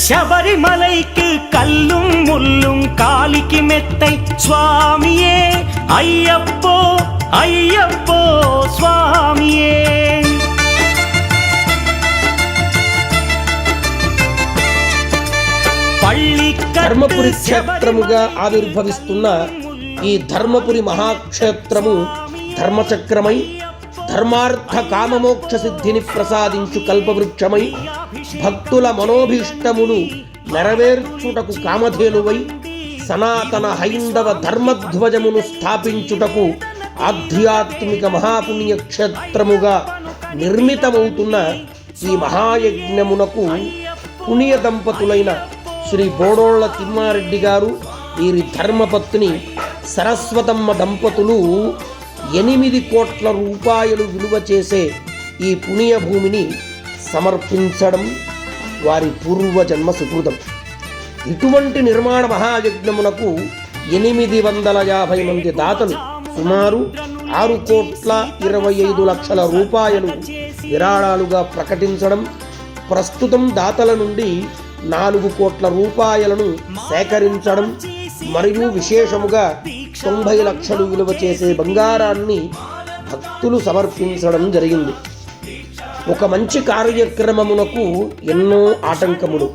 சபரிமலைக்கு கல்லும் முள்ளும் காலிக்கு மெத்தை சுவாமியே ஐயப்போ ஐயப்போ சுவாமியே పళ్ళికట్టు ధర్మపురి క్షేత్రముగా ఆవిర్భవిస్తున్న ఈ ధర్మపురి మహాక్షేత్రము ధర్మచక్రమై ధర్మార్థ కామమోక్ష సిద్ధిని ప్రసాదించు కల్పవృక్షమై భక్తుల మనోభీష్టములు నెరవేర్చుటకు కామధేనువై సనాతన హైందవ ధర్మధ్వజమును స్థాపించుటకు ఆధ్యాత్మిక మహాపుణ్య క్షేత్రముగా నిర్మితమవుతున్న ఈ మహాయజ్ఞమునకు పుణ్య దంపతులైన శ్రీ బోడోళ్ళ తిమ్మారెడ్డి గారు వీరి ధర్మపత్ని సరస్వతమ్మ దంపతులు ఎనిమిది కోట్ల రూపాయలు విలువ చేసే ఈ పుణ్య భూమిని సమర్పించడం వారి పూర్వజన్మ సుకృతం. ఇటువంటి నిర్మాణ మహాయజ్ఞమునకు ఎనిమిది వందల యాభై మంది దాతలు సుమారు ఆరు కోట్ల ఇరవై ఐదు లక్షల రూపాయలు విరాళాలుగా ప్రకటించడం ప్రస్తుతం దాతల నుండి నాలుగు కోట్ల రూపాయలను సేకరించడం మరియు విశేషముగా తొంభై లక్షలు విలువ చేసే బంగారాన్ని భక్తులు సమర్పించడం జరిగింది. ఒక మంచి కార్యక్రమమునకు ఎన్నో ఆటంకములు.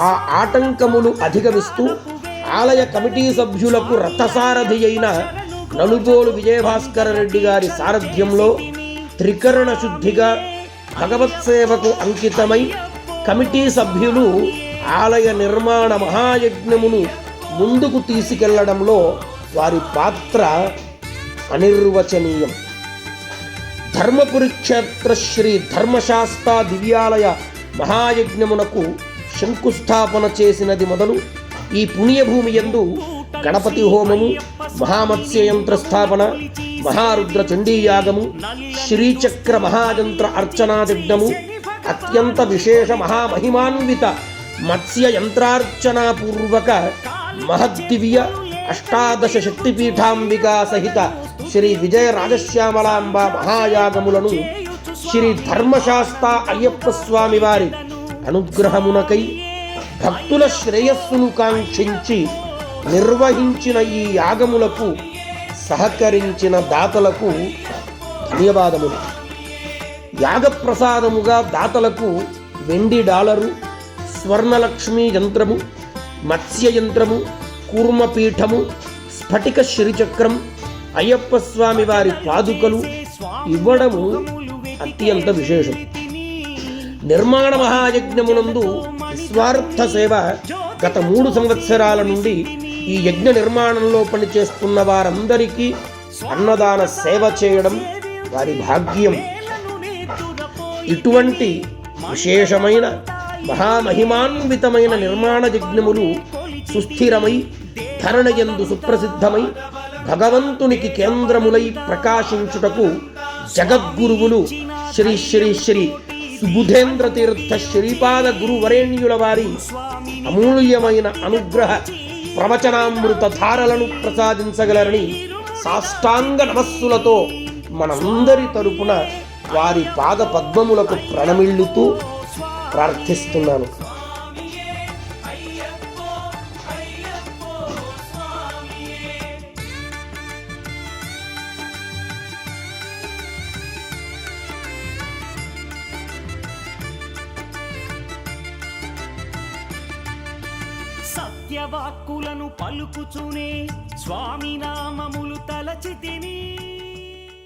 ఆ ఆటంకములు అధిగమిస్తూ ఆలయ కమిటీ సభ్యులకు రథసారథి అయిన నలుగోలు విజయభాస్కర రెడ్డి గారి సారథ్యంలో త్రికరణ శుద్ధిగా భగవత్ సేవకు అంకితమై కమిటీ సభ్యులు ఆలయ నిర్మాణ మహాయజ్ఞమును ముందుకు తీసుకెళ్ళడంలో వారి పాత్ర అనిర్వచనీయం. ధర్మపురి క్షేత్ర శ్రీ ధర్మశాస్త్ర దివ్యాలయ మహాయజ్ఞమునకు శంకుస్థాపన చేసినది మొదలు ఈ పుణ్యభూమి యందు గణపతి హోమము మహామత్స్య యంత్ర స్థాపన మహారుద్ర చండీయాగము శ్రీచక్ర మహాయంత్ర అర్చనాదిగ్నము అత్యంత విశేష మహామహిమాన్విత మత్స్య యంత్రార్చనాపూర్వక మహద్దివ్య అష్టాదశ శక్తిపీఠాంబికా సహిత శ్రీ విజయ రాజశ్యామలాంబ మహాయాగములను శ్రీ ధర్మశాస్త్ర అయ్యప్ప స్వామి వారి అనుగ్రహమునకై భక్తుల శ్రేయస్సును కాంక్షించి నిర్వహించిన ఈ యాగములకు సహకరించిన దాతలకు ధన్యవాదములు. యాగప్రసాదముగా దాతలకు వెండి డాలరు స్వర్ణలక్ష్మి యంత్రము మత్స్య యంత్రము కూర్మపీఠము స్ఫటిక శ్రీచక్రం అయ్యప్ప స్వామి వారి పాదుకలు ఇవ్వడము అత్యంత విశేషం. నిర్మాణ మహాయజ్ఞమునందు నిస్వార్థ సేవ గత మూడు సంవత్సరాల నుండి ఈ యజ్ఞ నిర్మాణంలో పనిచేస్తున్న వారందరికీ అన్నదాన సేవ చేయడం వారి భాగ్యం. ఇటువంటి విశేషమైన మహామహిమాన్వితమైన నిర్మాణ యజ్ఞములు సుస్థిరమై ధరణయందు సుప్రసిద్ధమై భగవంతునికి కేంద్రములై ప్రకాశించుటకు జగద్గురువులు శ్రీ శ్రీ శ్రీ సుబుధేంద్ర తీర్థ శ్రీపాద గురువరేణ్యుల వారి అమూల్యమైన అనుగ్రహ ప్రవచనామృత ధారలను ప్రసాదించగలరని సాష్టాంగ నమస్సులతో మనందరి తరపున వారి పాద పద్మములకు ప్రణమిల్లుతూ ప్రార్థిస్తున్నాను. సత్యవాక్కులను పలుకుచునే స్వామి నామములు తలచితిని